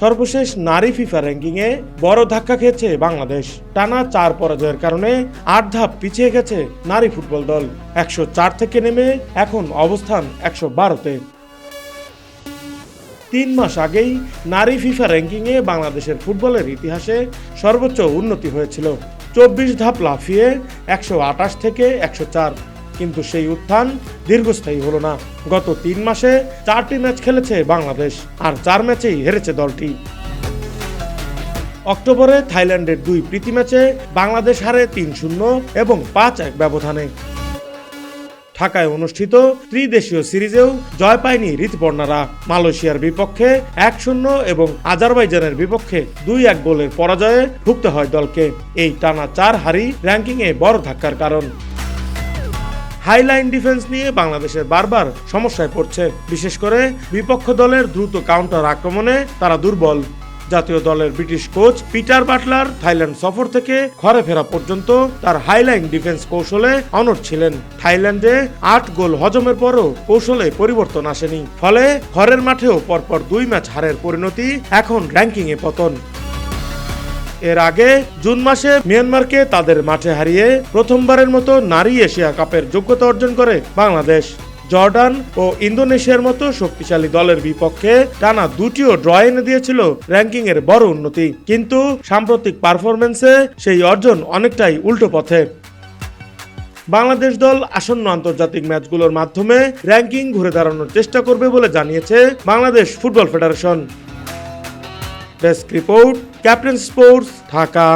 সর্বশেষ নারী ফিফা র্যাঙ্কিংয়ে বড় ধাক্কা খেয়েছে বাংলাদেশ। টানা চার পরাজয়ের কারণে আট ধাপ পিছিয়ে গেছে নারী ফুটবল দল। একশো চার থেকে নেমে এখন অবস্থান একশো বারোতে। তিন মাস আগেই নারী ফিফা র্যাঙ্কিংয়ে বাংলাদেশের ফুটবলের ইতিহাসে সর্বোচ্চ উন্নতি হয়েছিল। চব্বিশ ধাপ লাফিয়ে একশো আটাশ থেকে একশো চার। কিন্তু সেই উত্থান দীর্ঘস্থায়ী হলো না। গত তিন মাসে চারটি ম্যাচ খেলেছে বাংলাদেশ আর চার ম্যাচেই হেরেছে দলটি। অক্টোবরে থাইল্যান্ডের দুই প্রীতি ম্যাচে বাংলাদেশ হারে তিন শূন্য এবং পাঁচ এক ব্যবধানে। ঢাকায় অনুষ্ঠিত ত্রিদেশীয় সিরিজেও জয় পায়নি ঋতুপর্ণারা। মালয়েশিয়ার বিপক্ষে এক শূন্য এবং আজারবাইজানের বিপক্ষে দুই এক গোলের পরাজয়ে ভুগতে হয় দলকে। এই টানা চার হারি র্যাঙ্কিংয়ে বড় ধাক্কার কারণ। হাইলাইন ডিফেন্স নিয়ে বাংলাদেশের বারবার সমস্যায় পড়ছে। বিশেষ করে বিপক্ষ দলের দ্রুত কাউন্টার আক্রমণে তারা দুর্বল। জাতীয় দলের British coach Peter Butler Thailand সফর থেকে ঘরে ফেরা পর্যন্ত তার হাইলাইন ডিফেন্স কৌশলে অনড় ছিলেন। থাইল্যান্ডে আট গোল হজমের পরও কৌশলে পরিবর্তন আসেনি। ফলে ঘরের মাঠেও পরপর দুই ম্যাচ হারের পরিণতি এখন র্যাঙ্কিংয়ে পতন। এর আগে জুন মাসে মিয়ানমারকে তাদের মাঠে হারিয়ে প্রথমবারের মতো নারী এশিয়া কাপের যোগ্যতা অর্জন করে বাংলাদেশ। জর্ডান ও ইন্দোনেশিয়ার মতো শক্তিশালী দলের বিপক্ষে টানা দুটিও ড্র এনে দিয়েছিল র্যাঙ্কিং এর বড় উন্নতি। কিন্তু সাম্প্রতিক পারফরমেন্সে সেই অর্জন অনেকটাই উল্টো পথে। বাংলাদেশ দল আসন্ন আন্তর্জাতিক ম্যাচগুলোর মাধ্যমে র্যাঙ্কিং ঘুরে দাঁড়ানোর চেষ্টা করবে বলে জানিয়েছে Bangladesh football federation. desk report captain sports Dhaka